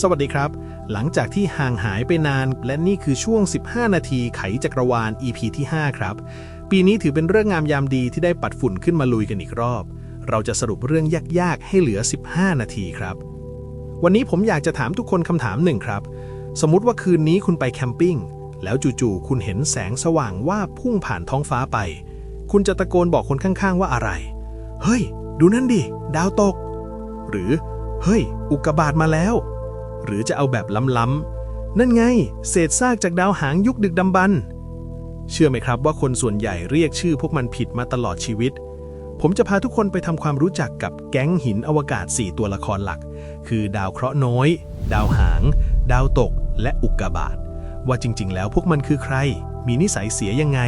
สวัสดีครับ หลังจากที่ห่างหายไปนาน และนี่คือช่วง 15 นาทีไขจักรวาล EP ที่ 5 ครับ ปีนี้ถือเป็นเรื่องงามยามดีที่ได้ปัดฝุ่นขึ้นมาลุยกันอีกรอบ เราจะสรุปเรื่องยากๆ ให้เหลือ 15 นาทีครับ วันนี้ผมอยากจะถามทุกคนคำถามหนึ่งครับ สมมติว่าคืนนี้คุณไปแคมปิ้ง แล้วจู่ๆคุณเห็นแสงสว่างว่าพุ่งผ่านท้องฟ้าไป คุณจะตะโกนบอกคนข้างๆ ว่าอะไร เฮ้ย ดูนั่นดิ ดาวตก หรือ เฮ้ย อุกกาบาตมาแล้ว หรือจะเอาแบบล้ำๆนั่นไง เศษซากจากดาวหางยุคดึกดำบรรพ์เชื่อไหมครับว่าคนส่วนใหญ่เรียกชื่อพวกมันผิดมาตลอดชีวิต ผมจะพาทุกคนไปทำความรู้จักกับแก๊งหินอวกาศ 4 ตัวละครหลัก คือดาวเคราะห์น้อย ดาวหาง ดาวตก และอุกกาบาตว่าจริง ๆ แล้วพวกมันคือใคร มีนิสัยเสียยังไง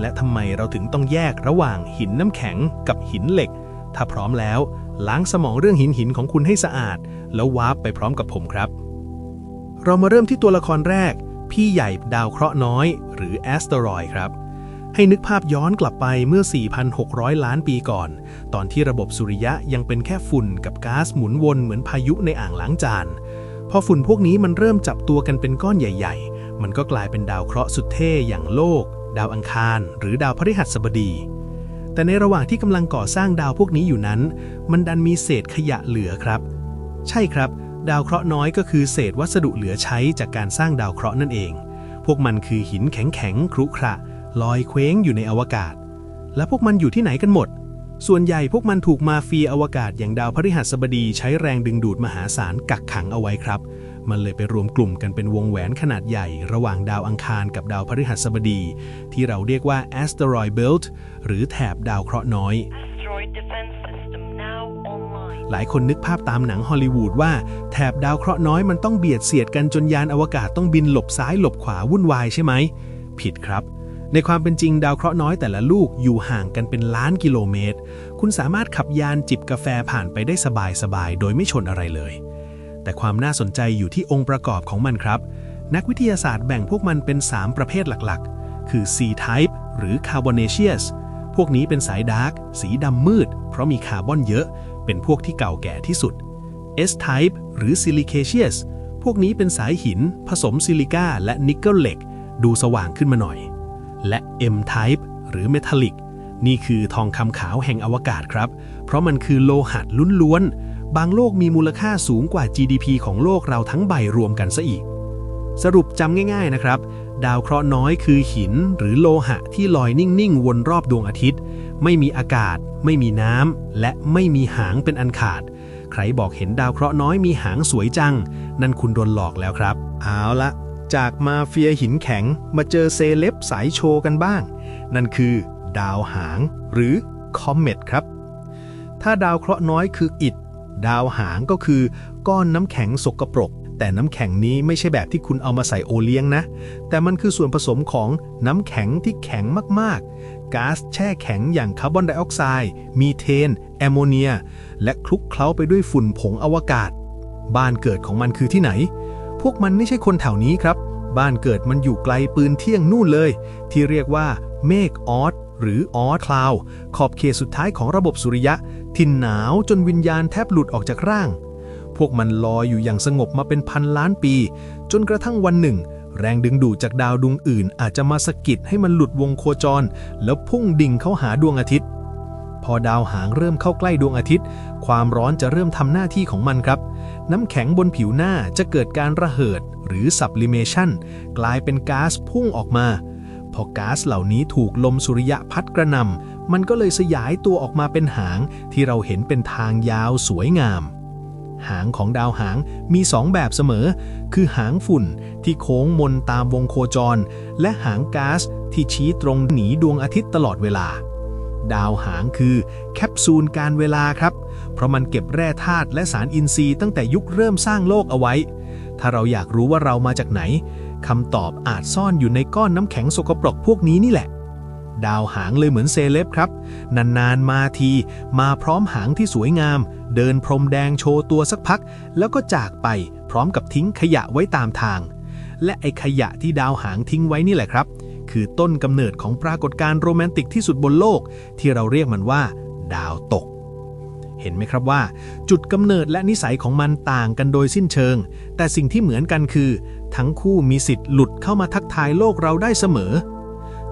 และทำไมเราถึงต้องแยกระหว่างหินน้ำแข็งกับหินเหล็ก ถ้าพร้อมแล้ว ล้างสมองเรื่องหินหินของคุณให้สะอาด แล้ววาร์ปไปพร้อมกับผมครับ เรามาเริ่มที่ตัวละครแรก พี่ใหญ่ดาวเคราะห์น้อย หรือแอสเตรอยครับ ให้นึกภาพย้อนกลับไปเมื่อ 4,600 ล้านปีก่อน ตอนที่ระบบสุริยะยังเป็นแค่ฝุ่นกับก๊าซหมุนวนเหมือนพายุในอ่างล้างจาน พอฝุ่นพวกนี้มันเริ่มจับตัวกันเป็นก้อนใหญ่ ๆ มันก็กลายเป็นดาวเคราะห์สุดเท่อย่างโลก ดาวอังคาร หรือดาวพฤหัสบดีแต่ในระหว่างที่กำลังก่อสร้างดาวพวกนี้อยู่นั้น มันดันมีเศษขยะเหลือครับ ใช่ครับ ดาวเคราะห์น้อยก็คือเศษวัสดุเหลือใช้จากการสร้างดาวเคราะห์นั่นเอง พวกมันคือหินแข็งๆครุขระลอยเคว้งอยู่ในอวกาศ และพวกมันอยู่ที่ไหนกันหมด ส่วนใหญ่พวกมันถูกมาเฟียอวกาศอย่างดาวพฤหัสบดีใช้แรงดึงดูดมหาศาลกักขังเอาไว้ครับ มันเลยไปรวมกลุ่มกันเป็นวงแหวนขนาดใหญ่ ระหว่างดาวอังคารกับดาวพฤหัสบดี ที่เราเรียกว่า asteroid belt หรือแถบดาวเคราะห์น้อย หลายคนนึกภาพตามหนังฮอลลีวูดว่าแถบดาวเคราะห์น้อยมันต้องเบียดเสียดกันจนยานอวกาศต้องบินหลบซ้ายหลบขวาวุ่นวายใช่ไหม ผิดครับ ในความเป็นจริงดาวเคราะห์น้อยแต่ละลูกอยู่ห่างกันเป็นล้านกิโลเมตร คุณสามารถขับยานจิบกาแฟผ่านไปได้สบายๆ โดยไม่ชนอะไรเลย แต่ความน่าสนใจอยู่ที่องค์ประกอบของมันครับ นักวิทยาศาสตร์แบ่งพวกมันเป็น 3 ประเภทหลักๆ คือ C-type หรือ carbonaceous พวกนี้เป็นสายดาร์กสีดำมืด เพราะมีคาร์บอนเยอะ เป็นพวกที่เก่าแก่ที่สุด S-type หรือ silicaceous พวกนี้เป็นสายหิน ผสมซิลิก้าและนิกเกิลเหล็ก ดูสว่างขึ้นมาหน่อย และ M-type หรือ metallic นี่คือทองคำขาวแห่งอวกาศครับ เพราะมันคือโลหะล้วนๆ บางโลกมีมูลค่าสูงกว่า GDP ของโลกเราทั้งใบรวมกันซะอีก สรุปจำง่ายๆนะครับ ดาวเคราะห์น้อยคือหินหรือโลหะที่ลอยนิ่งๆ วนรอบดวงอาทิตย์ ไม่มีอากาศ ไม่มีน้ำ และไม่มีหางเป็นอันขาด ใครบอกเห็นดาวเคราะห์น้อยมีหางสวยจัง นั่นคุณโดนหลอกแล้วครับ เอาละ จากมาเฟียหินแข็งมาเจอเซเลบสายโชว์กันบ้าง นั่นคือ ดาวหาง หรือคอมเมตครับ ถ้าดาวเคราะห์น้อยคืออิฐดาวหางก็คือ ก้อนน้ำแข็งสกปรก แต่น้ำแข็งนี้ไม่ใช่แบบที่คุณเอามาใส่โอเลี้ยงนะ แต่มันคือส่วนผสมของน้ำแข็งที่แข็งมากๆ ก๊าซแช่แข็งอย่างคาร์บอนไดออกไซด์ มีเทน แอมโมเนีย และคลุกเคล้าไปด้วยฝุ่นผงอวกาศ บ้านเกิดของมันคือที่ไหน พวกมันไม่ใช่คนแถวนี้ครับ บ้านเกิดมันอยู่ไกลปืนเที่ยงนู่นเลย ที่เรียกว่าเมฆออสหรือออสคลาวขอบเขตสุดท้ายของระบบสุริยะทินหนาวจนวิญญาณแทบหลุดออกจากร่าง พวกมันลอยอยู่อย่างสงบมาเป็นพันล้านปี จนกระทั่งวันหนึ่ง แรงดึงดูดจากดาวดวงอื่น อาจจะมาสะกิดให้มันหลุดวงโคจร แล้วพุ่งดิ่งเข้าหาดวงอาทิตย์ พอดาวหางเริ่มเข้าใกล้ดวงอาทิตย์ ความร้อนจะเริ่มทำหน้าที่ของมันครับ น้ำแข็งบนผิวหน้าจะเกิดการระเหิด หรือ sublimation กลายเป็นก๊าซพุ่งออกมา พอก๊าซเหล่านี้ถูกลมสุริยะพัดกระนำมันก็เลยสยายตัวออกมาเป็นหางที่เราเห็นเป็นทางยาวสวยงาม หางของดาวหางมีสองแบบเสมอ คือหางฝุ่นที่โค้งมนตามวงโคจร และหางก๊าซที่ชี้ตรงหนีดวงอาทิตย์ตลอดเวลา ดาวหางคือแคปซูลการเวลาครับ เพราะมันเก็บแร่ธาตุและสารอินทรีย์ตั้งแต่ยุคเริ่มสร้างโลกเอาไว้ ถ้าเราอยากรู้ว่าเรามาจากไหนคำตอบอาจซ่อนอยู่ในก้อนน้ำแข็งสกปรกพวกนี้นี่แหละ ดาวหางเลยเหมือนเซเลบครับ นานๆมาที มาพร้อมหางที่สวยงาม เดินพรมแดงโชว์ตัวสักพัก แล้วก็จากไปพร้อมกับทิ้งขยะไว้ตามทาง และไอขยะที่ดาวหางทิ้งไว้นี่แหละครับ คือต้นกำเนิดของปรากฏการณ์โรแมนติกที่สุดบนโลก ที่เราเรียกมันว่า ดาวตกเห็นไหมครับว่า จุดกำเนิดและนิสัยของมันต่างกันโดยสิ้นเชิง แต่สิ่งที่เหมือนกันคือ ทั้งคู่มีสิทธิ์หลุดเข้ามาทักทายโลกเราได้เสมอ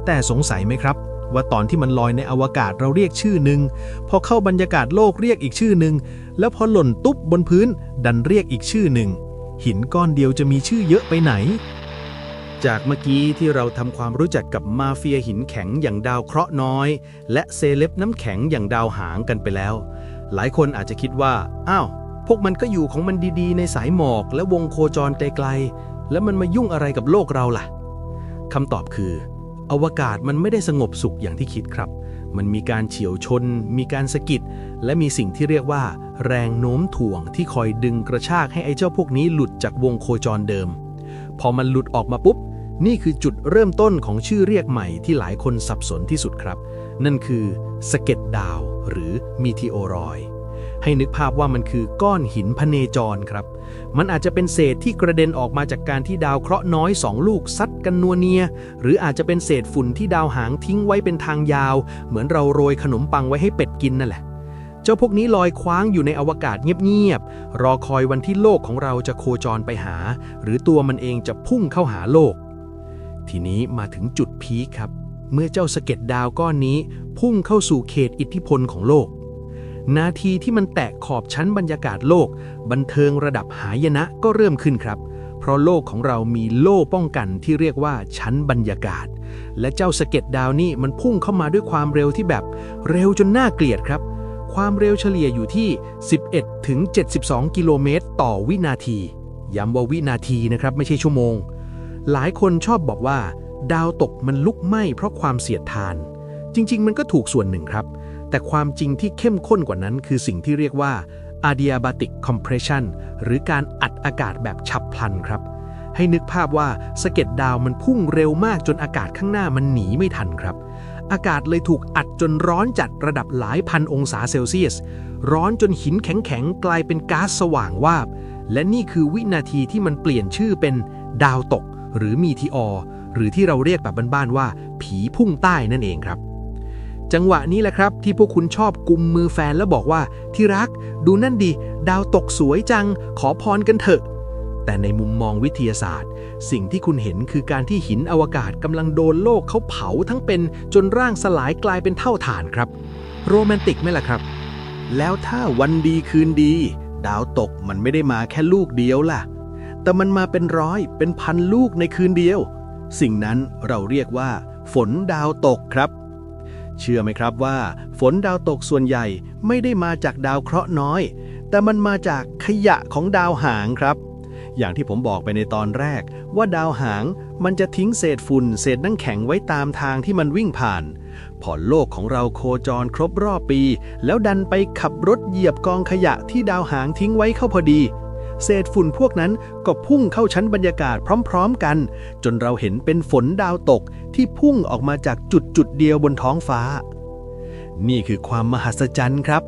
แต่สงสัยไหมครับ ว่าตอนที่มันลอยในอวกาศเราเรียกชื่อหนึ่งพอเข้าบรรยากาศโลกเรียกอีกชื่อหนึ่งแล้วพอหล่นตุ๊บบนพื้น ดันเรียกอีกชื่อหนึ่งหินก้อนเดียวจะมีชื่อเยอะไปไหน จากเมื่อกี้ที่เราทำความรู้จักกับมาเฟียหินแข็งอย่างดาวเคราะห์น้อย และเซเลบน้ำแข็งอย่างดาวหางกันไปแล้ว หลายคนอาจจะคิดว่า อ้าว พวกมันก็อยู่ของมันดีๆ ในสายหมอกและวงโคจรไกลๆ แล้วมันมายุ่งอะไรกับโลกเราล่ะคำตอบคือ อวกาศมันไม่ได้สงบสุขอย่างที่คิดครับ มันมีการเฉียวชน มีการสะกิด และมีสิ่งที่เรียกว่า แรงโน้มถ่วงที่คอยดึงกระชากให้ไอ้เจ้าพวกนี้หลุดจากวงโคจรเดิม พอมันหลุดออกมาปุ๊บ นี่คือจุดเริ่มต้นของชื่อเรียกใหม่ที่หลายคนสับสนที่สุดครับ นั่นคือสะเก็ดดาวหรือมีทีโอรอย์ ให้นึกภาพว่ามันคือก้อนหินพเนจรครับ มันอาจจะเป็นเศษที่กระเด็นออกมาจากการที่ดาวเคราะห์น้อยสองลูกซัดกันนัวเนีย หรืออาจจะเป็นเศษฝุ่นที่ดาวหางทิ้งไว้เป็นทางยาว เหมือนเราโรยขนมปังไว้ให้เป็ดกินนั่นแหละเจ้าพวกนี้ลอยคว้างอยู่ในอวกาศเงียบๆ รอคอยวันที่โลกของเราจะโคจรไปหา หรือตัวมันเองจะพุ่งเข้าหาโลก ทีนี้มาถึงจุดพีคครับ เมื่อเจ้าสะเก็ดดาวก้อนนี้ พุ่งเข้าสู่เขตอิทธิพลของโลก นาทีที่มันแตะขอบชั้นบรรยากาศโลก บันเทิงระดับหายนะก็เริ่มขึ้นครับ เพราะโลกของเรามีโล่ป้องกันที่เรียกว่าชั้นบรรยากาศ และเจ้าสะเก็ดดาวนี่มันพุ่งเข้ามาด้วยความเร็วที่แบบเร็วจนน่าเกลียดครับ ความเร็วเฉลี่ยอยู่ที่ 11 ถึง 72 กิโลเมตร ต่อวินาที ย้ำว่าวินาทีนะครับไม่ใช่ชั่วโมง หลายคนชอบบอกว่า ดาวตกมันลุกไหม้เพราะความเสียดทาน จริง ๆ มันก็ถูกส่วนหนึ่งครับ แต่ความจริงที่เข้มข้นกว่านั้นคือสิ่งที่เรียกว่า adiabatic compression หรือการอัดอากาศแบบฉับพลันครับ ให้นึกภาพว่าสะเก็ดดาวมันพุ่งเร็วมากจนอากาศข้างหน้ามันหนีไม่ทันครับ อากาศเลยถูกอัดจนร้อนจัดระดับหลายพันองศาเซลเซียส ร้อนจนหินแข็งๆ กลายเป็นก๊าซสว่างวาบ และนี่คือวินาทีที่มันเปลี่ยนชื่อเป็นดาวตก หรือมีทีออหรือที่เราเรียกแบบบ้านๆว่า ผีพุ่งใต้นั่นเองครับ จังหวะนี้แหละครับ ที่พวกคุณชอบกุมมือแฟนแล้วบอกว่า ที่รัก ดูนั่นดิดาวตกสวยจัง ขอพรกันเถอะ แต่ในมุมมองวิทยาศาสตร์ สิ่งที่คุณเห็นคือการที่หินอวกาศกำลังโดนโลกเขาเผาทั้งเป็นจนร่างสลายกลายเป็นเท่าฐานครับ โรแมนติกไหมล่ะครับ แล้วถ้าวันดีคืนดี ดาวตกมันไม่ได้มาแค่ลูกเดียวล่ะ แต่มันมาเป็นร้อยเป็นพันลูกในคืนเดียว สิ่งนั้นเราเรียกว่า ฝนดาวตกครับ เชื่อไหมครับว่า ฝนดาวตกส่วนใหญ่ไม่ได้มาจากดาวเคราะห์น้อย แต่มันมาจากขยะของดาวหางครับ อย่างที่ผมบอกไปในตอนแรก ว่าดาวหางมันจะทิ้งเศษฝุ่น เศษน้ำแข็งไว้ตามทางที่มันวิ่งผ่านพอโลกของเราโคจรครบรอบปี แล้วดันไปขับรถเหยียบกองขยะที่ดาวหางทิ้งไว้เข้าพอดี เศษฝุ่นพวกนั้นก็พุ่งเข้าชั้นบรรยากาศพร้อมๆกัน จนเราเห็นเป็นฝนดาวตกที่พุ่งออกมาจากจุดจุดๆเดียวบนท้องฟ้า นี่คือความมหัศจรรย์ครับ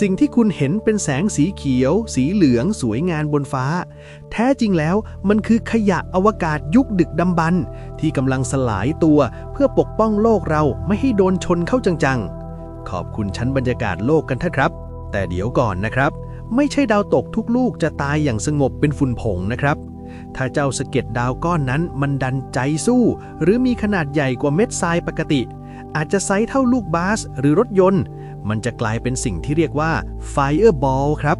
สิ่งที่คุณเห็นเป็นแสงสีเขียว สีเหลืองสวยงามบนฟ้า แท้จริงแล้วมันคือขยะอวกาศยุคดึกดำบรรที่กำลังสลายตัวเพื่อปกป้องโลกเราไม่ให้โดนชนเข้าจังๆ ขอบคุณชั้นบรรยากาศโลกกันเถอะครับ แต่เดี๋ยวก่อนนะครับ ไม่ใช่ดาวตกทุกลูกจะตายอย่างสงบเป็นฝุ่นผงนะครับ ถ้าเจ้าสะเก็ดดาวก้อนนั้นมันดันใจสู้ หรือมีขนาดใหญ่กว่าเม็ดทรายปกติ อาจจะไซส์เท่าลูกบาสหรือรถยนต์ มันจะกลายเป็นสิ่งที่เรียกว่า Fireball ครับ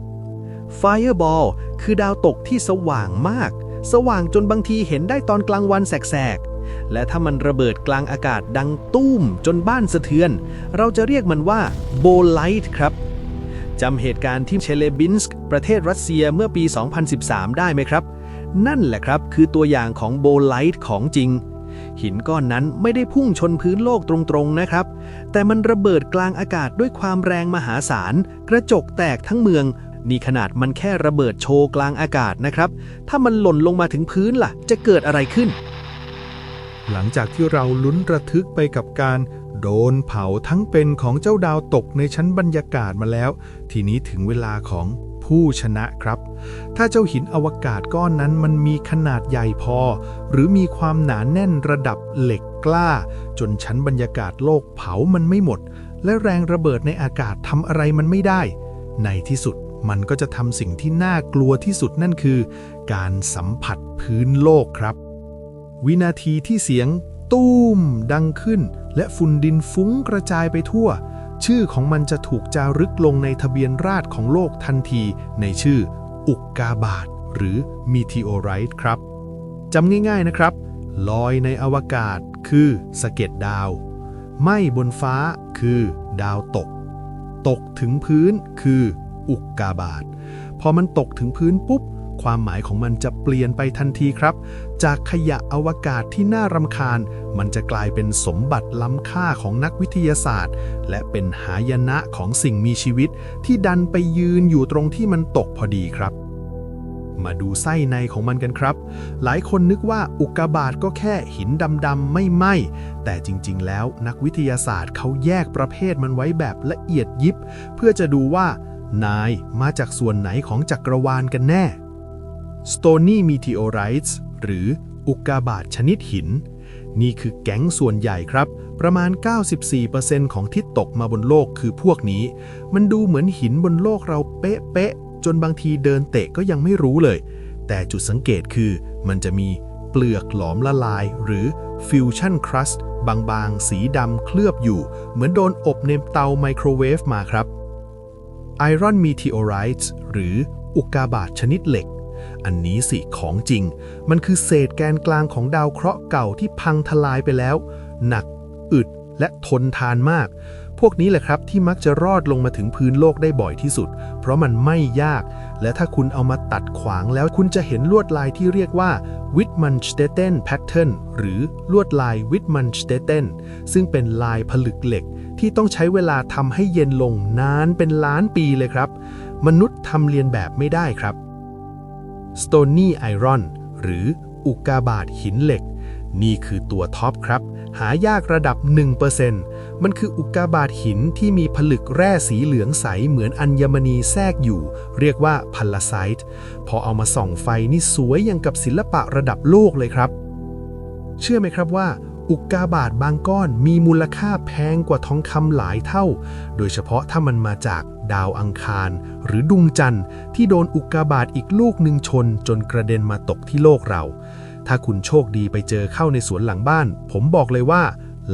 Fireball คือดาวตกที่สว่างมาก สว่างจนบางทีเห็นได้ตอนกลางวันแสกๆ และถ้ามันระเบิดกลางอากาศดังตุ้มจนบ้านสะเทือน เราจะเรียกมันว่า b o l i t e ครับ จำเหตุการณ์ที่เชเลบินสก์ประเทศรัสเซียเมื่อปี 2013 ได้ไหมครับ นั่นแหละครับคือตัวอย่างของโบไลท์ของจริง หินก้อนนั้นไม่ได้พุ่งชนพื้นโลกตรงๆนะครับ แต่มันระเบิดกลางอากาศด้วยความแรงมหาศาล กระจกแตกทั้งเมือง นี่ขนาดมันแค่ระเบิดโชว์กลางอากาศนะครับ ถ้ามันหล่นลงมาถึงพื้นล่ะ จะเกิดอะไรขึ้น หลังจากที่เราลุ้นระทึกไปกับการ โดนเผาทั้งเป็นของเจ้าดาวตกในชั้นบรรยากาศมาแล้ว ทีนี้ถึงเวลาของผู้ชนะครับ ถ้าเจ้าหินอวกาศก้อนนั้นมันมีขนาดใหญ่พอ หรือมีความหนาแน่นระดับเหล็กกล้า จนชั้นบรรยากาศโลกเผามันไม่หมด และแรงระเบิดในอากาศทำอะไรมันไม่ได้ ในที่สุดมันก็จะทำสิ่งที่น่ากลัวที่สุดนั่นคือ การสัมผัสพื้นโลกครับ วินาทีที่เสียง ตู้มดังขึ้น และฝุ่นดินฟุ้งกระจายไปทั่ว ชื่อของมันจะถูกจารึกลงในทะเบียนราษฎรของโลกทันที ในชื่อ อุกกาบาตหรือ meteorite ครับจำง่ายๆนะครับ ลอยในอวกาศคือสะเก็ดดาว ไหม้บนฟ้าคือดาวตก ตกถึงพื้นคืออุกกาบาตพอมันตกถึงพื้นปุ๊บ ความหมายของมันจะเปลี่ยนไปทันทีครับ จากขยะอวกาศที่น่ารำคาญ มันจะกลายเป็นสมบัติล้ำค่าของนักวิทยาศาสตร์ และเป็นหายนะของสิ่งมีชีวิต ที่ดันไปยืนอยู่ตรงที่มันตกพอดีครับ มาดูไส้ในของมันกันครับ หลายคนนึกว่าอุกกาบาตก็แค่หินดำๆไม่ไหมแต่จริงๆ แล้วนักวิทยาศาสตร์เขาแยกประเภทมันไว้แบบละเอียดยิบ เพื่อจะดูว่านายมาจากส่วนไหนของจักรวาลกันแน่ Stony Meteorites หรืออุกกาบาตชนิดหิน นี่คือแก๊งส่วนใหญ่ครับ ประมาณ 94%ของที่ตกมาบนโลกคือพวกนี้ มันดูเหมือนหินบนโลกเราเป๊ะๆจนบางทีเดินเตะก็ยังไม่รู้เลย แต่จุดสังเกตคือมันจะมีเปลือกหลอมละลาย หรือ Fusion Crust บางๆ สีดำเคลือบอยู่ เหมือนโดนอบในเตาไมโครเวฟมาครับ Iron Meteorites หรืออุกกาบาตชนิดเหล็ก อันนี้สิของจริง มันคือเศษแกนกลางของดาวเคราะห์เก่าที่พังทลายไปแล้ว หนัก อึด และทนทานมาก พวกนี้แหละครับที่มักจะรอดลงมาถึงพื้นโลกได้บ่อยที่สุด เพราะมันไม่ยาก และถ้าคุณเอามาตัดขวางแล้วคุณจะเห็นลวดลายที่เรียกว่า Wittmann-Steffen Pattern หรือลวดลาย Wittmann-Steffen ซึ่งเป็นลายผลึกเหล็ก ที่ต้องใช้เวลาทำให้เย็นลงนานเป็นล้านปีเลยครับ มนุษย์ทำเลียนแบบไม่ได้ครับ Stony Iron หรืออุกกาบาตหินเหล็ก นี่คือตัวท็อปครับ หายากระดับ 1%มันคืออุกกาบาตหินที่มีผลึกแร่สีเหลืองใสเหมือนอัญมณีแทรกอยู่ เรียกว่าพาลาไซต์พอเอามาส่องไฟนี่สวยอย่างกับศิลปะระดับโลกเลยครับ เชื่อไหมครับว่าอุกกาบาตบางก้อนมีมูลค่าแพงกว่าทองคำหลายเท่า โดยเฉพาะถ้ามันมาจาก ดาวอังคาร หรือดวงจันทร์ที่โดนอุกกาบาตอีกลูกหนึ่งชน จนกระเด็นมาตกที่โลกเรา ถ้าคุณโชคดีไปเจอเข้าในสวนหลังบ้าน ผมบอกเลยว่า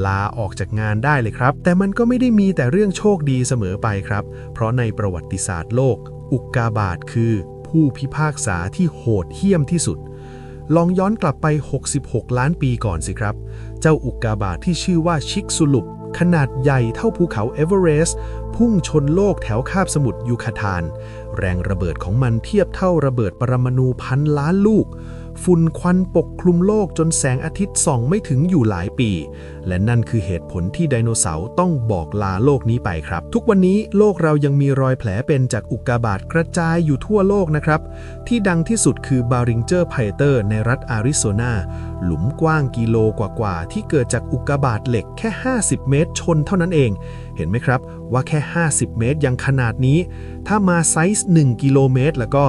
ลาออกจากงานได้เลยครับ แต่มันก็ไม่ได้มีแต่เรื่องโชคดีเสมอไปครับ เพราะในประวัติศาสตร์โลก อุกกาบาตคือ ผู้พิพากษาที่โหดเหี้ยมที่สุดลองย้อนกลับไป 66 ล้านปีก่อนสิครับ เจ้าอุกกาบาตที่ชื่อว่าชิกสุลุป ขนาดใหญ่เท่าภูเขาเอเวอเรสต์ พุ่งชนโลกแถวคาบสมุทรยูคาทาน แรงระเบิดของมันเทียบเท่าระเบิดปรมาณูพันล้านลูก ฝุ่นควันปกคลุมโลกจนแสงอาทิตย์ส่องไม่ถึงอยู่หลายปี และนั่นคือเหตุผลที่ไดโนเสาร์ต้องบอกลาโลกนี้ไปครับ ทุกวันนี้โลกเรายังมีรอยแผลเป็นจากอุกกาบาตกระจายอยู่ทั่วโลกนะครับ ที่ดังที่สุดคือบาริงเจอร์ไพเตอร์ในรัฐอาริโซนาหลุมกว้างกิโลกว่าๆที่เกิดจากอุกกาบาตเหล็กแค่ 50 เมตรชนเท่านั้นเอง เห็นไหมครับ ว่าแค่ 50 เมตรยังขนาดนี้ ถ้ามาไซส์1กิโลเมตรแล้วก็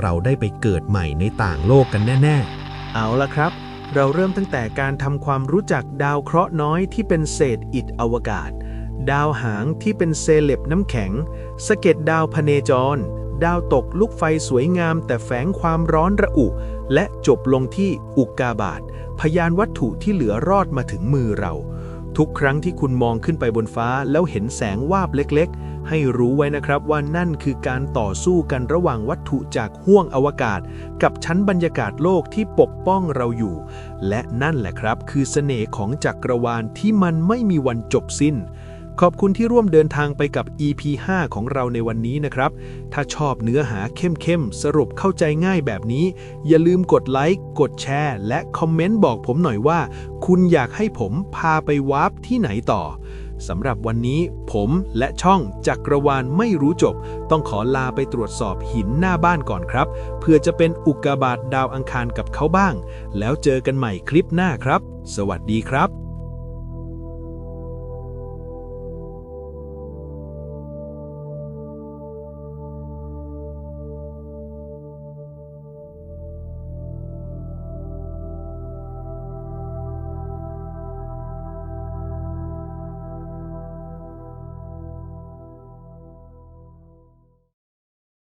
เราได้ไปเกิดใหม่ในต่างโลกกันแน่ ๆ เอาละครับ เราเริ่มตั้งแต่การทำความรู้จักดาวเคราะห์น้อยที่เป็นเศษอิฐอวกาศ ดาวหางที่เป็นเซเลบน้ำแข็งสะเก็ดดาวพเนจร ดาวตกลูกไฟสวยงาม แต่แฝงความร้อนระอุ และจบลงที่อุกกาบาตพยานวัตถุที่เหลือรอดมาถึงมือเรา ทุกครั้งที่คุณมองขึ้นไปบนฟ้าแล้วเห็นแสงวาบเล็กๆ ให้รู้ไว้นะครับว่านั่นคือการต่อสู้กันระหว่างวัตถุจากห้วงอวกาศ กับชั้นบรรยากาศโลกที่ปกป้องเราอยู่ และนั่นแหละครับ คือเสน่ห์ของจักรวาลที่มันไม่มีวันจบสิ้น ขอบคุณที่ร่วมเดินทางไปกับ EP 5 ของเราในวันนี้นะครับ ถ้าชอบเนื้อหาเข้มๆ สรุปเข้าใจง่ายแบบนี้ อย่าลืมกดไลค์ กดแชร์ และคอมเมนต์บอกผมหน่อยว่า คุณอยากให้ผมพาไปวาร์ปที่ไหนต่อ สำหรับวันนี้ผมและช่องจักรวาลไม่รู้จบ ต้องขอลาไปตรวจสอบหินหน้าบ้านก่อนครับ เพื่อจะเป็นอุกกาบาตดาวอังคารกับเขาบ้าง แล้วเจอกันใหม่คลิปหน้าครับ สวัสดีครับ